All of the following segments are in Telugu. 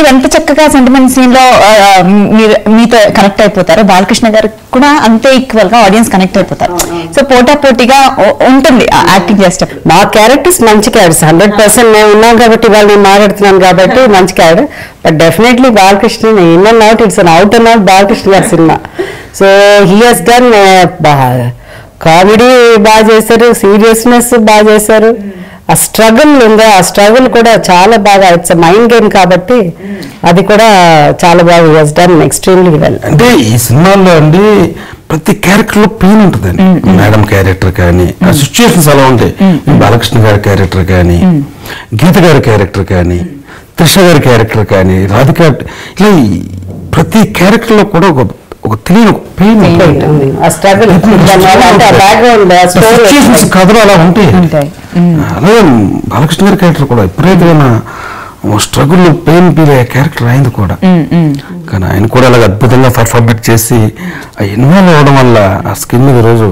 మీరు ఎంత చక్కగా సెంటిమెంట్ సీన్లో మీరు మీతో కనెక్ట్ అయిపోతారో బాలకృష్ణ గారు కూడా అంతే ఈక్వల్గా ఆడియన్స్ కనెక్ట్ అయిపోతారు. సో పోటా పోటీగా ఉంటుంది యాక్టింగ్ చేస్తే. మా క్యారెక్టర్స్ మంచి క్యారెక్టర్స్ హండ్రెడ్ పర్సెంట్ నేను ఉన్నాను కాబట్టి వాళ్ళు నేను మాట్లాడుతున్నాను కాబట్టి మంచి character but definitely Balakrishna in and out it's an out and out Balakrishna గారి cinema. So he he's done comedy బాగా చేశారు సీరియస్నెస్ బాగా చేశారు. ఆ స్ట్రగుల్ ఉందా? ఆ స్ట్రగుల్ కూడా చాలా బాగా ఇట్స్ మైండ్ గేమ్ కాబట్టి అది కూడా చాలా బాగా డన్ ఎక్స్ట్రీమ్లీ వెల్ అంటే ఈ సినిమాల్లో అండి ప్రతి క్యారెక్టర్లో పెయిన్ ఉంటుందండి మేడం క్యారెక్టర్ కానీ ఆ సిచ్యుయేషన్స్ అలా ఉంటాయి. బాలకృష్ణ గారి క్యారెక్టర్ కానీ గీత గారి క్యారెక్టర్ కానీ త్రిష గారి క్యారెక్టర్ కానీ రాధిక ఇలా ప్రతి క్యారెక్టర్లో కూడా ఒక ఒక తెలియని పెయిన్ కథలు అలా ఉంటాయి. అలాగే బాలకృష్ణ గారి క్యారెక్టర్ కూడా విపరీతమైన స్ట్రగుల్ పెయిన్ ఫీల్ అయ్యే క్యారెక్టర్ అయింది కూడా. కానీ ఆయన కూడా అలాగ అద్భుతంగా పర్ఫార్మెట్ చేసి ఆ ఇన్వాల్వ్ అవ్వడం వల్ల ఆ స్కిన్ మీద రోజు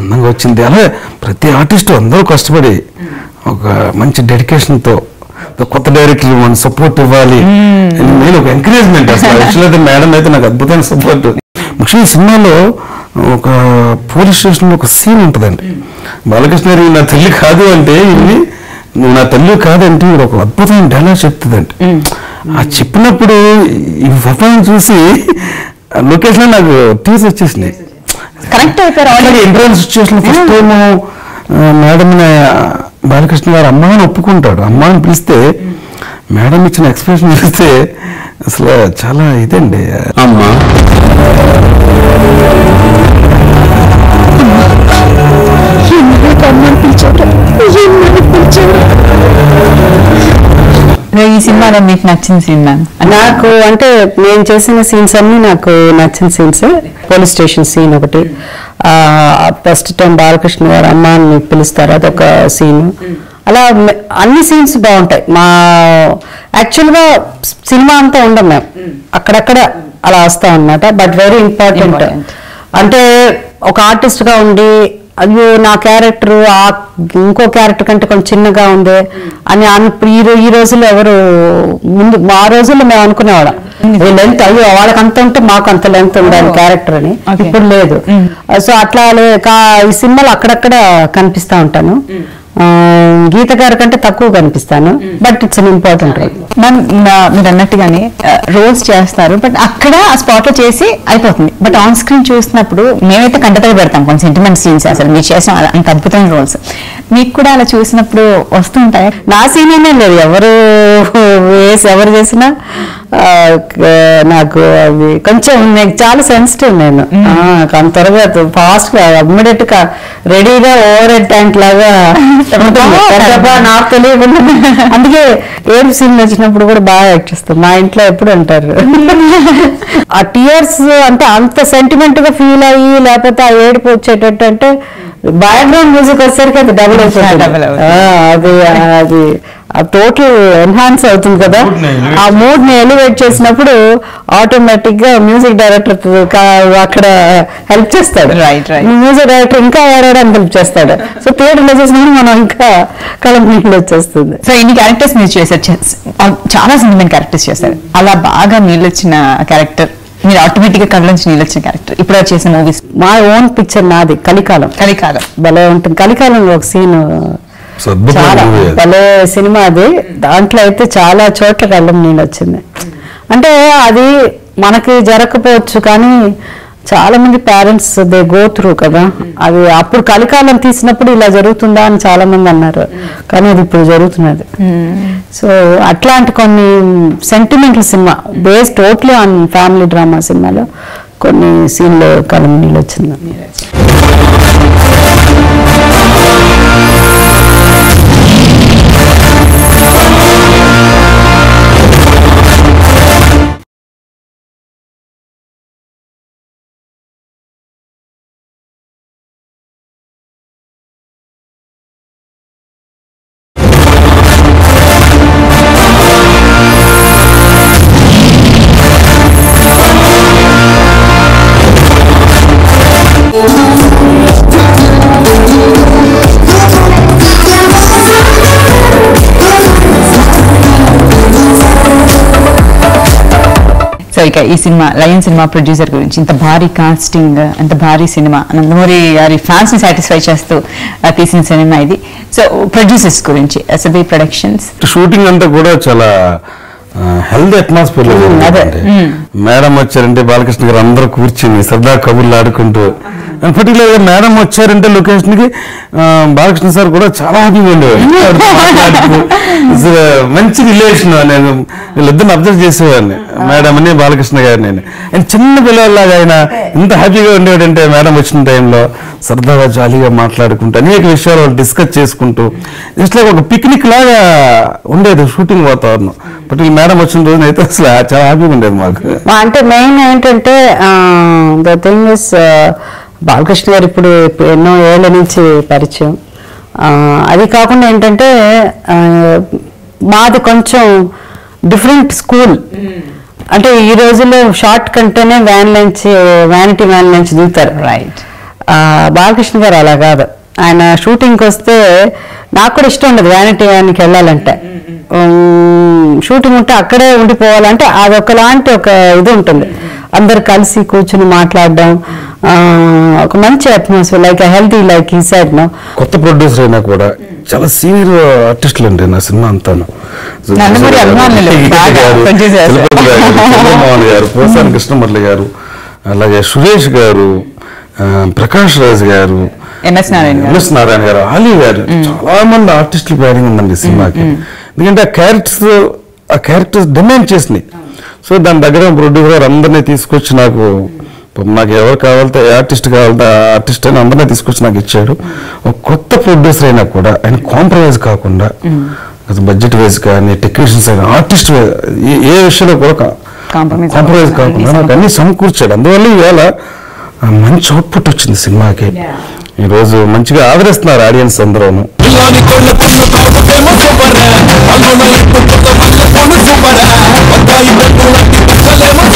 అందంగా వచ్చింది. అలాగే ప్రతి ఆర్టిస్ట్ అందరూ కష్టపడి ఒక మంచి డెడికేషన్తో కొత్త డైరెక్టర్ మన సపోర్ట్ ఇవ్వాలి. నేను ఒక ఎంకరేజ్మెంట్ అసలు యాక్చువల్ అయితే మేడం అయితే నాకు అద్భుతమైన సపోర్ట్ ముఖ్యంగా సినిమాలో ఒక పోలీస్ స్టేషన్లో ఒక సీన్ ఉంటుందండి. బాలకృష్ణ గారు "ఈవిడ నా తల్లి కాదు అంటే ఇవి నువ్వు నా తల్లి కాదంటే ఈవిడ ఒక అద్భుతమైన డైలాగ్ చెప్తుందండి. ఆ చెప్పినప్పుడు ఈ పర్ఫార్మెన్స్ చూసి లొకేషన్ నాకు టీస్ వచ్చేసినాయి కనెక్ట్ అయిపోయారు interval situation first time madam Balakrishna గారు అమ్మ అని ఒప్పుకుంటాడు. అమ్మ అని పిలిస్తే మేడం ఇచ్చిన ఎక్స్ప్రెషన్ చూస్తే అసలు చాలా ఇదండి. అమ్మా. ఈ సినిమాలో మీకు నచ్చిన సీన్ నాకు అంటే నేను చేసిన సీన్స్ అన్ని నాకు నచ్చిన సీన్స్. పోలీస్ స్టేషన్ సీన్ ఒకటి. ఫస్ట్ టైం బాలకృష్ణ గారు అమ్మ అని పిలుస్తారు అదొక సీన్. అలా అన్ని సీన్స్ బాగుంటాయి. మా యాక్చువల్గా సినిమా అంతా ఉండం మేము అక్కడక్కడ అలా వస్తాం అనమాట బట్ వెరీ ఇంపార్టెంట్. అంటే ఒక ఆర్టిస్ట్గా ఉండి అయ్యో నా క్యారెక్టర్ ఆ ఇంకో క్యారెక్టర్ కంటే కొంచెం చిన్నగా ఉంది అని అన్- ఈ ఈ రోజుల్లో ఎవరు ముందు మా రోజుల్లో మేము అనుకునేవాళ్ళం. లెంత్ అయ్యో వాళ్ళకి అంత ఉంటే మాకు అంత లెంత్ ఉండాలి. క్యారెక్టర్ అని. ఇప్పుడు లేదు. సో అట్లా ఈ సినిమాలో అక్కడక్కడ కనిపిస్తా ఉంటాను. ఆ, గీత గారి కంటే తక్కువ కనిపిస్తాను but it's an important role ma'am నా- మీరు అన్నట్టుగానే రోల్స్ చేస్తారు బట్ అక్కడ ఆ స్పాట్లో చేసి అయిపోతుంది. బట్ ఆన్ స్క్రీన్ చూసినప్పుడు మేమైతే కంటతగా పెడతాం కొంచెం సెంటిమెంట్ సీన్స్ అసలు మీరు చేసిన అలా- అంత అద్భుతమైన రోల్స్ మీకు కూడా అలా చూసినప్పుడు వస్తుంటాయి? నా సీనే లేదు ఎవరు వేసి ఎవరు చేసినా నాకు అది కొంచెం నాకు చాలా సెన్సిటివ్ నేను. ఆ, అంత త్వరగా ఫాస్ట్గా ఇమ్మీడియట్గా రెడీగా ఓవర్ హెడ్ ట్యాంక్ లాగా నాకు తెలియకుండా అందుకే ఏడు సీన్ వచ్చినప్పుడు కూడా బాగా యాక్ట్ చేస్తాం మా ఇంట్లో ఎప్పుడు అంటారు ఆ టీయర్స్ అంటే అంత సెంటిమెంట్గా ఫీల్ అయ్యి లేకపోతే ఆ ఏడుపు వచ్చేటట్టు అంటే బ్యాక్గ్రౌండ్ మ్యూజిక్ వచ్చేసరికి అది డబుల్ అవుతుంది. అది అది. టోటల్ ఎన్హాన్స్ అవుతుంది కదా. ఆ మూడ్ని ఎలివేట్ చేసినప్పుడు ఆటోమేటిక్గా మ్యూజిక్ డైరెక్టర్ అక్కడ హెల్ప్ చేస్తాడు. మ్యూజిక్ డైరెక్టర్ ఇంకా ఆడడానికి హెల్ప్ చేస్తాడు. సో థియేటర్లో చేసినప్పుడు మనం ఇంకా కలం నీళ్ళు వచ్చేస్తుంది. సో ఇన్ని క్యారెక్టర్స్ మీరు చేశారు. చాలా సెంటిమెంట్ క్యారెక్టర్స్ చేశారు. అలా బాగా నీళ్ళు వచ్చిన క్యారెక్టర్ మీరు ఆటోమేటిక్గా కళ్ళలోంచి నీళ్ళు వచ్చిన క్యారెక్టర్ ఇప్పుడు చేసిన మూవీస్ మా ఓన్ పిక్చర్ నాది కలికాలం కలికాలం భలే ఉంటుంది. కలికాలంలో ఒక సీన్ చాలా. భలే సినిమా అది. దాంట్లో అయితే చాలా చోట్ల కళ్ళం నీళ్ళు వచ్చింది. అంటే అది మనకి జరగకపోవచ్చు కానీ చాలా మంది పేరెంట్స్ దే గో త్రూ కదా. అది అప్పుడు కలికాలం తీసినప్పుడు ఇలా జరుగుతుందా అని చాలా మంది అన్నారు. కానీ అది ఇప్పుడు జరుగుతున్నది. సో అట్లాంటి కొన్ని sentimental cinema base totally on family drama సినిమాలో కొన్ని సీన్లో కలం నీళ్ళు వచ్చింది. సో ఇక ఈ సినిమా లయన్ సినిమా ప్రొడ్యూసర్ గురించి ఇంత భారీ కాస్టింగ్ అంత భారీ సినిమా నందమూరి గారి ఫ్యాన్స్ని సాటిస్ఫై చేస్తూ తీసిన సినిమా ఇది. సో ప్రొడ్యూసర్స్ గురించి ఎస్ఎబి ప్రొడక్షన్స్ షూటింగ్ అంతా కూడా చాలా హెల్దీ అట్మాస్ఫియర్లో hmm, మేడం hmm. వచ్చారంటే బాలకృష్ణ గారు అందరూ కూర్చుని సరదా కబుర్లు ఆడుకుంటూ పర్టికులర్గా మేడం వచ్చారంటే లొకేషన్కి ఆ, బాలకృష్ణ సార్ కూడా చాలా హ్యాపీగా అసలు మంచి రిలేషన్ నేను వీళ్ళిద్దరిని అబ్జర్వ్ చేసేవాడిని. మేడం అని బాలకృష్ణ గారిని నేను ఆయన చిన్న పిల్లల్లాగా ఆయన ఇంత హ్యాపీగా ఉండేవాడంటే మేడం వచ్చిన టైంలో సరదాగా జాలీగా మాట్లాడుకుంటూ అనేక విషయాలు వాళ్ళు డిస్కస్ చేసుకుంటూ జస్ట్ లైక్ ఒక పిక్నిక్ లాగా ఉండేది షూటింగ్ వాతావరణం. బట్ మేడం వచ్చిన రోజున అయితే అసలు చాలా హ్యాపీగా ఉండేది మాకు. అంటే మెయిన్ ఏంటంటే ద థింగ్ ఇస్ బాలకృష్ణ గారు ఇప్పుడు ఎన్నో ఏళ్ళ నుంచి పరిచయం. అది కాకుండా ఏంటంటే మాది కొంచెం డిఫరెంట్ స్కూల్. అంటే ఈ రోజుల్లో షార్ట్ కంటేనే వ్యాన్ నుంచి వ్యానిటీ వ్యాన్ నుంచి దిగుతారు. రైట్ బాలకృష్ణ గారు అలా కాదు. ఆయన షూటింగ్కి వస్తే నాకు కూడా ఇష్టం ఉండదు వ్యానిటీ వ్యాన్కి వెళ్ళాలంటే. ఉమ్, షూటింగ్ ఉంటే అక్కడే ఉండిపోవాలంటే అది ఒకలాంటి ఒక ఇది ఉంటుంది. అందరు కలిసి కూర్చుని మాట్లాడడం ఒక మంచి అట్మాస్ఫియర్ లైక్ హెల్తీ లైక్ ఈ సైడ్ నో కొత్త ప్రొడ్యూసర్ అయినా కూడా చాలా సీనియర్ ఆర్టిస్టులు అండి నా సినిమా అంతాను. గారు, పోసాని కృష్ణమురళి గారు అలాగే సురేష్ గారు ప్రకాష్ రాజ్ గారు ఎంఎస్ నారాయణ గారు. ఆలీ గారు చాలా మంది ఆర్టిస్టులు ప్లానింగ్ ఉందండి సినిమాకి. ఎందుకంటే ఆ క్యారెక్టర్స్ ఆ క్యారెక్టర్స్ డిమాండ్ చేసినాయి. సో దాని దగ్గర ప్రొడ్యూసర్ అందరినీ తీసుకొచ్చి నాకు నాకు ఎవరు కావాలంటే ఏ ఆర్టిస్ట్ కావాలంటే ఆ ఆర్టిస్ట్ అని అందరినీ తీసుకొచ్చి నాకు ఇచ్చాడు. ఒక కొత్త ప్రొడ్యూసర్ అయినా కూడా ఆయన కాంప్రమైజ్ కాకుండా బడ్జెట్ వైజ్ కానీ టెక్నీషియన్స్ అయినా ఆర్టిస్ట్ ఏ విషయంలో కూడా కాంప్రమైజ్ కాకుండా నాకు అన్ని సమకూర్చాడు. అందువల్ల ఇవాళ మంచి అవుట్పుట్ వచ్చింది సినిమాకి. ఈ రోజు మంచిగా ఆదరిస్తున్నారు ఆడియన్స్ అందరూను. ونزبنا والدائما نردد السلام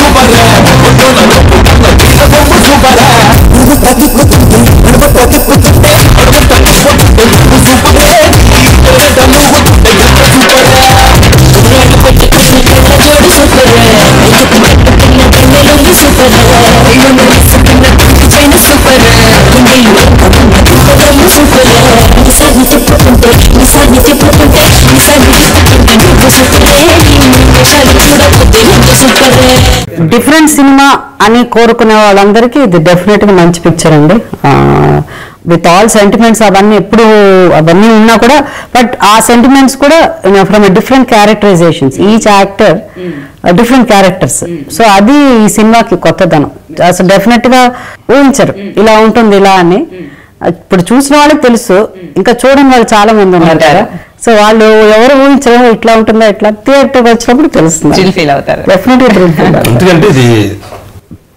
డిఫరెంట్ సినిమా అని కోరుకునే వాళ్ళందరికీ ఇది డెఫినెట్గా మంచి పిక్చర్ అండి. విత్ ఆల్ సెంటిమెంట్స్ అవన్నీ ఎప్పుడు అవన్నీ ఉన్నా కూడా బట్ ఆ సెంటిమెంట్స్ కూడా from different characterisations each actor different characters so అది ఈ సినిమాకి కొత్తదనం. అసలు డెఫినెట్గా ఊహించరు ఇలా ఉంటుంది ఇలా అని. ఇప్పుడు చూసిన వాళ్ళకి తెలుసు. ఇంకా చూడని వాళ్ళు చాలా మంది ఉన్నారు సో వాళ్ళు ఎవరు ఊహించరు ఇట్లా ఉంటుందా ఇట్లా థియేటర్ వచ్చినప్పుడు తెలుస్తుంది. ఫీల్ అవుతారు. ఎందుకంటే ఇది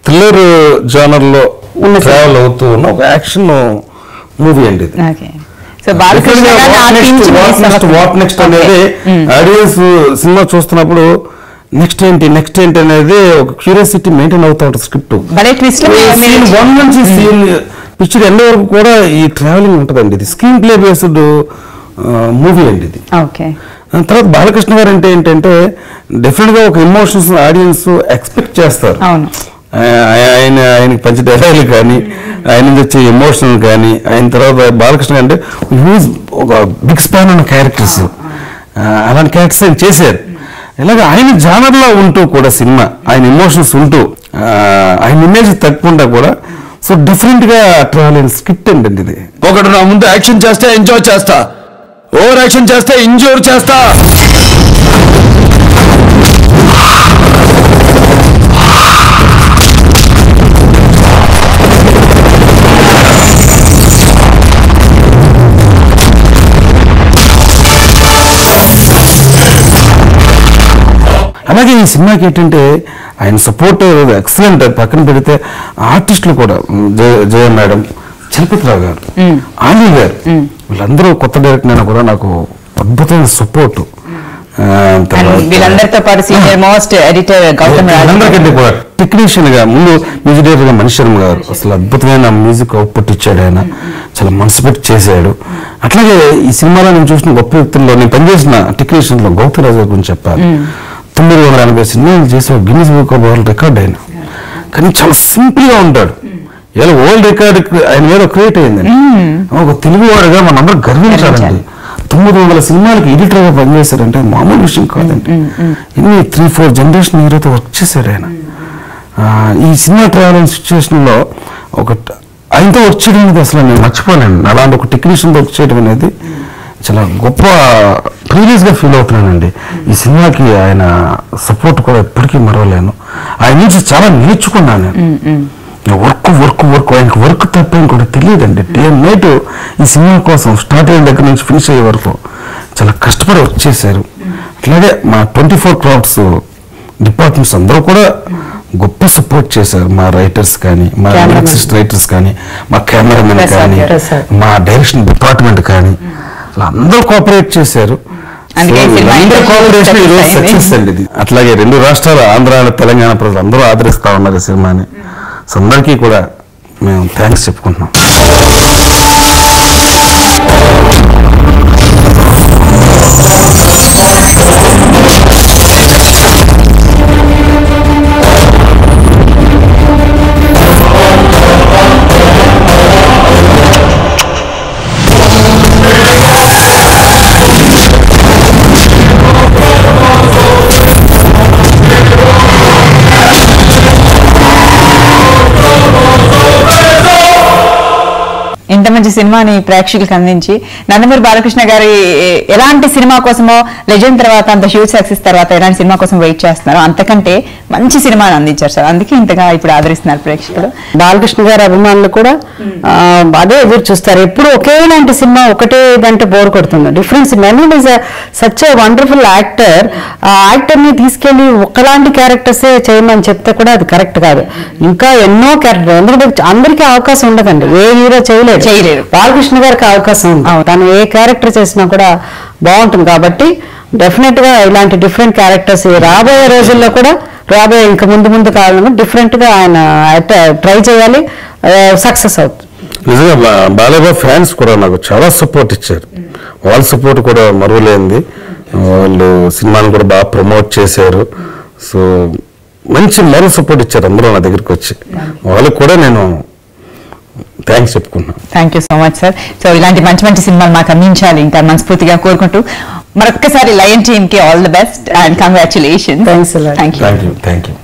థ్రిల్లర్ జానర్లో ఉన్న ట్రావెల్ అవుతూ ఉన్న ఒక యాక్షన్ మూవీ అండి ఇది. వాట్ నెక్స్ట్ అనేది ఆడియన్స్ సినిమా చూస్తున్నప్పుడు నెక్స్ట్ ఏంటి నెక్స్ట్ ఏంటి అనేది ఒక క్యూరియాసిటీ మెయింటైన్ అవుతా ఉంటుంది స్క్రిప్ట్ సీన్ వన్ నుంచి సీన్ పిక్చర్ ఎండ్ వరకు కూడా ఈ ట్రావెలింగ్ ఉంటుందండి ఇది. స్క్రీన్ ప్లే బేస్డ్ మూవీ అండి ఇది. ఓకే. ఆ తర్వాత బాలకృష్ణ గారు అంటే ఏంటంటే డెఫినెట్గా ఒక ఎమోషన్స్ ఆడియన్స్ ఎక్స్పెక్ట్ చేస్తారు. ఆయన ఆయనకి పంచే డైలాగులు కానీ ఆయన నుంచి వచ్చే ఎమోషనల్ కానీ ఆయన తర్వాత బాలకృష్ణ గారు అంటే హ్యూజ్ ఒక బిగ్ స్పాన్ ఉన్న క్యారెక్టర్స్ అలాంటి క్యారెక్టర్స్ ఆయన చేశారు. ఇలాగ ఆయన జానర్లో ఉంటూ కూడా సినిమా ఆయన ఎమోషన్స్ ఉంటూ ఆయన ఇమేజ్ తగ్గకుండా కూడా సో డిఫరెంట్గా ట్రావెల్ స్క్రిప్ట్ అండి ఇది. ఒకడు నా ముందు యాక్షన్ చేస్తే ఎంజాయ్ చేస్తా. ఓవర్ యాక్షన్ చేస్తే ఇంజూర్ చేస్తా. అలాగే ఈ సినిమాకి ఏంటంటే ఆయన సపోర్ట్ ఎక్సలెంట్ పక్కన పెడితే ఆర్టిస్టులు కూడా జయ మేడం చలపతిరావు గారు. ఆలీ గారు. వీళ్ళందరూ కొత్త డైరెక్టర్ అయినా కూడా నాకు అద్భుతమైన సపోర్ట్ అండ్ వీళ్ళందరితో పాటు senior most editor Gautam Raju అందరికంటే కూడా టెక్నీషియన్గా ముందు మ్యూజిక్ డైరెక్టర్గా గారు అసలు అద్భుతమైన మ్యూజిక్ అవుట్పుట్ ఇచ్చాడు ఆయన. చాలా మనసు పెట్టి చేశాడు. అట్లాగే ఈ సినిమాలో నేను చూసిన గొప్ప వ్యక్తుల్లో నేను పనిచేసిన టెక్నీషియన్లో గౌతమ్ రాజు గారి గురించి చెప్పాలి. తొమ్మిది వందల ఎనభై సినిమాలు చేసి Guinness book of world record ఆయన. కానీ చాలా సింపుల్గా ఉంటాడు. ఇలా వరల్డ్ రికార్డ్ ఆయన ఏదో క్రియేట్ అయిందండి. ఒక తెలుగువాడుగా మనందరూ గర్వించాలండి తొమ్మిది వందల సినిమాలకి ఎడిటర్గా పనిచేశారంటే మామూలు విషయం కాదండి. ఇన్ని త్రీ ఫోర్ జనరేషన్ హీరోతో వర్క్ చేశాడు ఆయన. ఈ సినిమా ట్రావెలింగ్ సిచ్యువేషన్లో ఒక ఆయనతో వర్క్ చేయడం అనేది అసలు నేను మర్చిపోలేను. అలాంటి ఒక టెక్నీషియన్ వర్క్ చేయడం అనేది చాలా గొప్ప ప్రీవియస్గా ఫీల్ అవుతున్నానండి. ఈ సినిమాకి ఆయన సపోర్ట్ కూడా ఎప్పటికీ మరవలేను. ఆయన నుంచి చాలా నేర్చుకున్నాను నేను. Work work work. ఆయనకి వర్క్ తప్ప ఇంకోటి తెలియదండి. డే అండ్ నైట్ ఈ సినిమా కోసం స్టార్ట్ అయిన దగ్గర నుంచి ఫినిష్ అయ్యే వరకు చాలా కష్టపడి వర్క్ చేశారు. అట్లాగే మా ట్వంటీ ఫోర్ క్రాఫ్ట్స్ డిపార్ట్మెంట్స్ అందరూ కూడా గొప్ప సపోర్ట్ చేశారు. మా రైటర్స్ కానీ మా. లిరిక్సిస్ట్ రైటర్స్ కానీ మా కెమెరామెన్ కానీ. మా డైరెక్షన్ డిపార్ట్మెంట్ కానీ. అందరూ కోఆపరేట్ చేశారు. కోఆపరేషన్ ఈరోజు. సక్సెస్ అండి ఇది. అట్లాగే రెండు రాష్ట్రాలు ఆంధ్ర తెలంగాణ ప్రజలు అందరూ ఆదరిస్తా ఉన్నారు ఈ సినిమాని. అందరికీ కూడా మేము థ్యాంక్స్ చెప్పుకుంటున్నాం. ఇంత మంచి సినిమాని ప్రేక్షకులకు అందించి నందమూరి బాలకృష్ణ గారి ఎలాంటి సినిమా కోసమో లెజెండ్ తర్వాత అంత హ్యూజ్ సక్సెస్ తర్వాత ఎలాంటి సినిమా కోసం వెయిట్ చేస్తున్నారో అంతకంటే మంచి సినిమాని అందించారు సార్. అందుకే ఇంతగా ఇప్పుడు ఆదరిస్తున్నారు ప్రేక్షకులు. బాలకృష్ణ గారి అభిమానులు కూడా అదే ఎదురు చూస్తారు. ఎప్పుడు ఒకేలాంటి సినిమా ఒకటే ఇదంటే బోర్ కొడుతుంది. Difference Menon is such wonderful actor. ఆ యాక్టర్ని తీసుకెళ్ళి ఒకలాంటి క్యారెక్టర్స్ చేయమని చెప్తే కూడా అది కరెక్ట్ కాదు. ఇంకా ఎన్నో క్యారెక్టర్ ఎందుకంటే అందరికీ అవకాశం ఉండదండి. ఏ హీరో చేయలేడు. చేయలేరు. బాలకృష్ణ గారికి అవకాశం ఉంది. తను ఏ క్యారెక్టర్ చేసినా కూడా బాగుంటుంది కాబట్టి డెఫినెట్గా ఇలాంటి డిఫరెంట్ క్యారెక్టర్స్ రాబోయే రోజుల్లో కూడా రాబోయే ఇంకా ముందు ముందు కాలంలో డిఫరెంట్గా ఆయన ట్రై చేయాలి సక్సెస్ అవుతుంది. నిజంగా బాలయ్య ఫ్యాన్స్ కూడా నాకు చాలా సపోర్ట్ ఇచ్చారు. వాళ్ళ సపోర్ట్ కూడా మరువలేంది వాళ్ళు సినిమాని కూడా బాగా ప్రమోట్ చేశారు. సో మంచి మరో సపోర్ట్ ఇచ్చారు అందరూ నా దగ్గరికి వచ్చి. వాళ్ళకి కూడా నేను థ్యాంక్స్ చెప్పుకున్నాను thank you so much sir so ఇలాంటి మంచి మంచి సినిమాలు మాకు అందించాలి. ఇంకా మనస్ఫూర్తిగా కోరుకుంటూ మరొక్కసారి లయన్ టీమ్కి all the best and congratulation Thanks a lot. Thank you thank you thank you